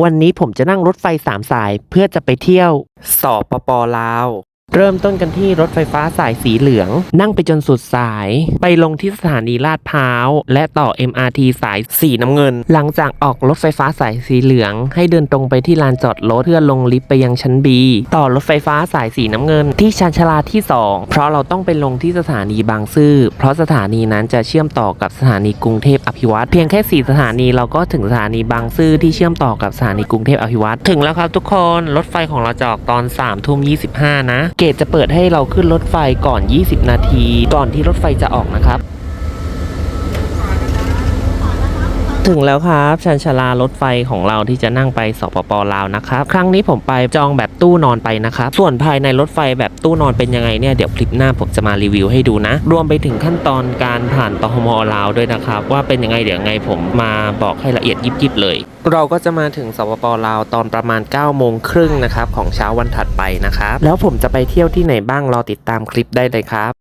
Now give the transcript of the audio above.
วันนี้ผมจะนั่งรถไฟสามสายเพื่อจะไปเที่ยวสปปลาว เริ่มต้นกันที่รถไฟฟ้าสายสีเหลือง นั่งไปจนสุดสาย ไปลงที่สถานีลาดพร้าว และต่อ MRT สายสีน้ำเงิน หลังจากออกรถไฟฟ้าสายสีเหลือง ให้เดินตรงไปที่ลานจอดรถเพื่อลงลิฟต์ไปยังชั้น B ต่อรถไฟฟ้าสายสีน้ำเงิน ที่ชานชาลาที่ 2 เพราะเราต้องไปลงที่สถานีบางซื่อเพราะสถานีนั้นจะเชื่อมต่อกับสถานีกรุงเทพอภิวัตเพียงแค่ 4 สถานีเราก็ถึงสถานีบางซื่อที่เชื่อมต่อกับสถานีกรุงเทพอภิวัตถึงแล้วครับทุกคนรถไฟของเราจะออกตอน3ามทุ่มยีนะเกตจะเปิดให้เราขึ้นรถไฟก่อน 20 นาที ก่อนที่รถไฟจะออกนะครับ ถึงแล้วครับชันชาลารถไฟของเราที่จะนั่งไปสปปลาวนะครับ ครั้งนี้ผมไปจองแบบตู้นอนไปนะครับ ส่วนภายในรถไฟแบบตู้นอนเป็นยังไงเนี่ยเดี๋ยวคลิปหน้าผมจะมารีวิวให้ดูนะ รวมไปถึงขั้นตอนการผ่านตมลาวด้วยนะครับ ว่าเป็นยังไงเดี๋ยวยังไงผมมาบอกให้ละเอียดยิบๆเลย เราก็จะมาถึงสปปลาวตอนประมาณ9โมงครึ่งนะครับของเช้าวันถัดไปนะครับแล้วผมจะไปเที่ยวที่ไหนบ้างรอติดตามคลิปได้เลยครับ